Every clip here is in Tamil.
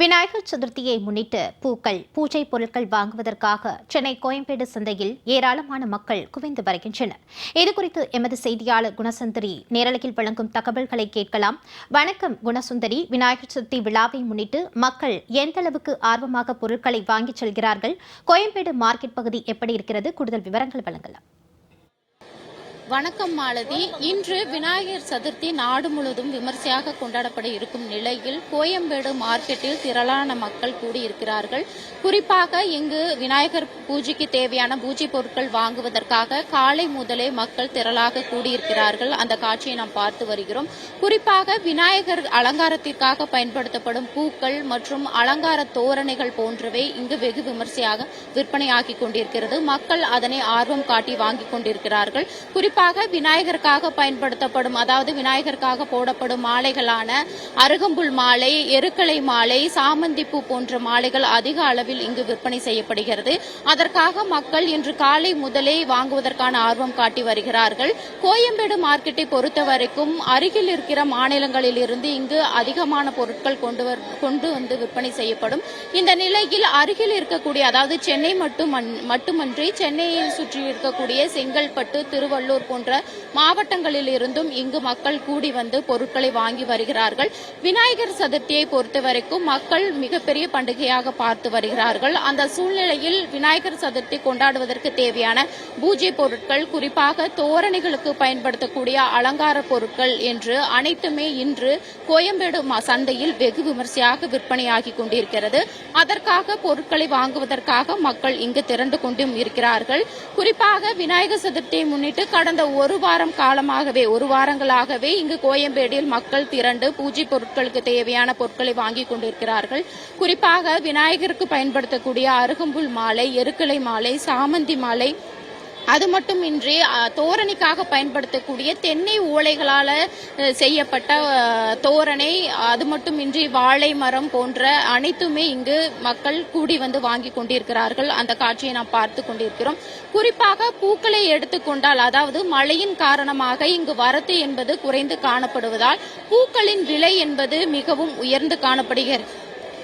விநாயகர் சதுர்த்தியை முன்னிட்டு பூக்கள் பூஜை பொருட்கள் வாங்குவதற்காக சென்னை கோயம்பேடு சந்தையில் ஏராளமான மக்கள் குவிந்து வருகின்றனர். இதுகுறித்து எமது செய்தியாளர் குணசுந்தரி நேரலையில் வழங்கும் தகவல்களை கேட்கலாம். வணக்கம் குணசுந்தரி. விநாயகர் சதுர்த்தி விழாவை முன்னிட்டு மக்கள் எந்த அளவுக்கு ஆர்வமாக பொருட்களை வாங்கிச் செல்கிறார்கள்? கோயம்பேடு மார்க்கெட் பகுதி எப்படி இருக்கிறது? கூடுதல் விவரங்கள் வழங்கலாம். வணக்கம் மாலதி. இன்று விநாயகர் சதுர்த்தி நாடு முழுவதும் விமர்சையாக கொண்டாடப்பட இருக்கும் நிலையில் கோயம்பேடு மார்க்கெட்டில் திரளான மக்கள் கூடியிருக்கிறார்கள். குறிப்பாக இங்கு விநாயகர் பூஜைக்கு தேவையான பூஜை பொருட்கள் வாங்குவதற்காக காலை முதலே மக்கள் திரளாக கூடியிருக்கிறார்கள். அந்த காட்சியை நாம் பார்த்து வருகிறோம். குறிப்பாக விநாயகர் அலங்காரத்திற்காக பயன்படுத்தப்படும் பூக்கள் மற்றும் அலங்கார தோரணைகள் போன்றவை இங்கு வெகு விமர்சையாக விற்பனையாகிக் கொண்டிருக்கிறது. மக்கள் அதனை ஆர்வம் காட்டி வாங்கிக் கொண்டிருக்கிறார்கள். குறிப்பாக குறிப்பாக விநாயகருக்காக பயன்படுத்தப்படும் அதாவது விநாயகருக்காக போடப்படும் மாலைகளான அருகம்புல் மாலை எருக்கலை மாலை சாமந்திப்பூ போன்ற மாலைகள் அதிக அளவில் இங்கு விற்பனை செய்யப்படுகிறது. அதற்காக மக்கள் இன்று காலை முதலே வாங்குவதற்கான ஆர்வம் காட்டி வருகிறார்கள். கோயம்பேடு மார்க்கெட்டை பொறுத்தவரைக்கும் அருகில் இருக்கிற மாநிலங்களில் இருந்து இங்கு அதிகமான பொருட்கள் கொண்டு கொண்டு வந்து விற்பனை செய்யப்படும். இந்த நிலையில் அருகில் இருக்கக்கூடிய அதாவது சென்னை மட்டும் மட்டுமன்றி சென்னையை சுற்றி இருக்கக்கூடிய செங்கல்பட்டு திருவள்ளூர் போன்ற மாவட்டங்களில் இருந்தும் இங்கு மக்கள் கூடி வந்து பொருட்களை வாங்கி வருகிறார்கள். விநாயகர் சதுர்த்தியை பொறுத்தவரைக்கும் மக்கள் மிகப்பெரிய பண்டிகையாக பார்த்து வருகிறார்கள். அந்த சூழ்நிலையில் விநாயகர் சதுர்த்தி கொண்டாடுவதற்கு தேவையான பூஜை பொருட்கள் குறிப்பாக தோரணைகளுக்கு பயன்படுத்தக்கூடிய அலங்கார பொருட்கள் என்று அனைத்துமே இன்று கோயம்பேடு சந்தையில் வெகு விமர்சையாக விற்பனையாகி கொண்டிருக்கிறது. அதற்காக பொருட்களை வாங்குவதற்காக மக்கள் இங்கு திரண்டு கொண்டும் இருக்கிறார்கள். குறிப்பாக விநாயகர் சதுர்த்தியை முன்னிட்டு கடந்த ஒரு வாரம் காலமாகவே ஒரு வாரங்களாகவே இங்கு கோயம்பேடில் மக்கள் திரண்டு பூஜை பொருட்களுக்கு தேவையான பொருட்களை வாங்கிக் கொண்டிருக்கிறார்கள். குறிப்பாக விநாயகருக்கு பயன்படுத்தக்கூடிய அருகம்புல் மாலை எருக்கலை மாலை சாமந்தி மாலை அது மட்டுமின்றி தோரணிக்காக தோரணைக்காக பயன்படுத்தக்கூடிய தென்னை ஓலைகளால் செய்யப்பட்ட தோரணை அது மட்டுமின்றி வாழை மரம் போன்ற அனைத்துமே இங்கு மக்கள் கூடி வந்து வாங்கி கொண்டிருக்கிறார்கள். அந்த காட்சியை நாம் பார்த்து கொண்டிருக்கிறோம். குறிப்பாக பூக்களை எடுத்துக்கொண்டால் அதாவது மழையின் காரணமாக இங்கு வரத்து என்பது குறைந்து காணப்படுவதால் பூக்களின் விலை என்பது மிகவும் உயர்ந்து காணப்படுகிறது.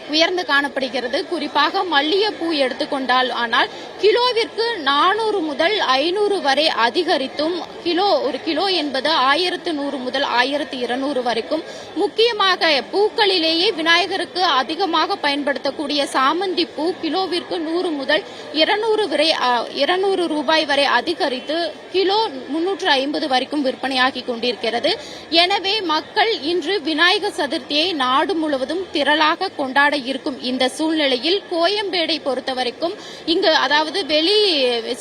உயர்ந்து காணப்படுகிறது. குறிப்பாக மல்லிகைப்பூ எடுத்துக்கொண்டால் ஆனால் கிலோவிற்கு நானூறு முதல் ஐநூறு வரை அதிகரித்தும் கிலோ ஒரு கிலோ என்பது ஆயிரத்து நூறு முதல் ஆயிரத்து இருநூறு வரைக்கும். முக்கியமாக பூக்களிலேயே விநாயகருக்கு அதிகமாக பயன்படுத்தக்கூடிய சாமந்தி பூ கிலோவிற்கு நூறு முதல் இருநூறு வரை இருநூறு ரூபாய் வரை அதிகரித்து கிலோ முன்னூற்று ஐம்பது வரைக்கும் விற்பனையாகி கொண்டிருக்கிறது. எனவே மக்கள் இன்று விநாயகர் சதுர்த்தியை நாடு முழுவதும் திரளாக கொண்டாட இருக்கும் இந்த சூழ்நிலையில் கோயம்பேடை பொறுத்தவரைக்கும் இங்கு அதாவது வெளி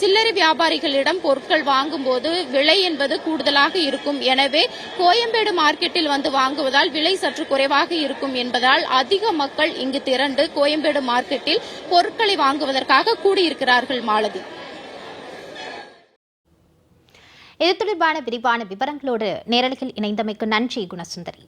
சில்லறை வியாபாரிகளிடம் பொருட்கள் வாங்கும்போது விலை என்பது கூடுதலாக இருக்கும். எனவே கோயம்பேடு மார்க்கெட்டில் வந்து வாங்குவதால் விலை சற்று குறைவாக இருக்கும் என்பதால் அதிக மக்கள் இங்கு திரண்டு கோயம்பேடு மார்க்கெட்டில் பொருட்களை வாங்குவதற்காக கூடியிருக்கிறார்கள் மாலதி. இது தொடர்பான விரிவான விவரங்களோடு நேரலையில் இணைந்தமைக்கு நன்றி குணசுந்தரி.